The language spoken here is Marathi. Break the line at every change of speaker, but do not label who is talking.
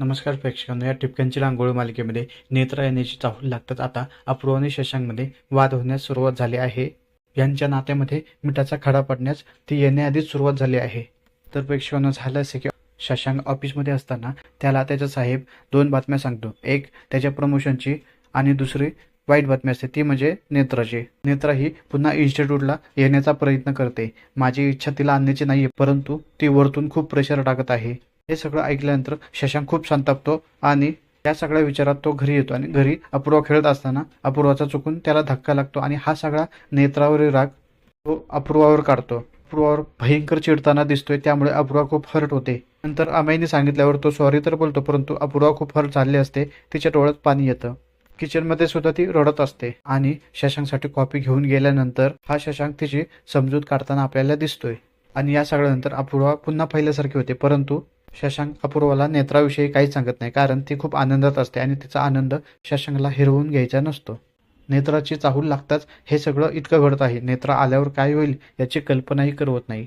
नमस्कार प्रेक्षकांनो या टिपक्यांची रांगोळी मालिकेमध्ये नेत्रा येण्याची चाहूल लागतात. आता अपूर्व आणि शशांकमध्ये वाद होण्यास सुरुवात झाली आहे. यांच्या नात्यामध्ये मिठाचा खडा पडण्यास ती येण्याआधीच सुरुवात झाली आहे. तर प्रेक्षकांना झालं असे की शशांक ऑफिसमध्ये असताना त्याला त्याचा साहेब दोन बातम्या सांगतो. एक त्याच्या प्रमोशनची आणि दुसरी वाईट बातमी असते. ती म्हणजे नेत्राची. नेत्रा ही पुन्हा इन्स्टिट्यूटला येण्याचा प्रयत्न करते. माझी इच्छा तिला आणण्याची नाही परंतु ती वरतून खूप प्रेशर टाकत आहे. हे सगळं ऐकल्यानंतर शशांक खूप संतापतो आणि या सगळ्या विचारात तो घरी येतो आणि घरी अपूर्वा खेळत असताना अपूर्वाचा चुकून त्याला धक्का लागतो आणि हा सगळा नेत्रावरील राग तो अपूर्वावर काढतो. अपूर्वावर भयंकर चिडताना दिसतोय त्यामुळे अपूर्वा खूप हर्ट होते. नंतर अमाईने सांगितल्यावर तो सॉरी तर बोलतो परंतु अपूर्वा खूप हर्ट झाले असते तिच्या डोळ्यात पाणी येतं. किचनमध्ये सुद्धा ती रडत असते आणि शशांकसाठी कॉफी घेऊन गेल्यानंतर हा शशांक तिची समजूत काढताना आपल्याला दिसतोय. आणि या सगळ्यानंतर अपूर्वा पुन्हा पहिल्यासारखी होते परंतु शशांक अपूर्वाला नेत्राविषयी काहीच सांगत नाही कारण ती खूप आनंदात असते आणि तिचा आनंद शशांकला हिरवून घ्यायचा नसतो. नेत्राची चाहूल लागताच हे सगळं इतकं घडत आहे. नेत्रा आल्यावर काय होईल याची कल्पनाही करवत नाही.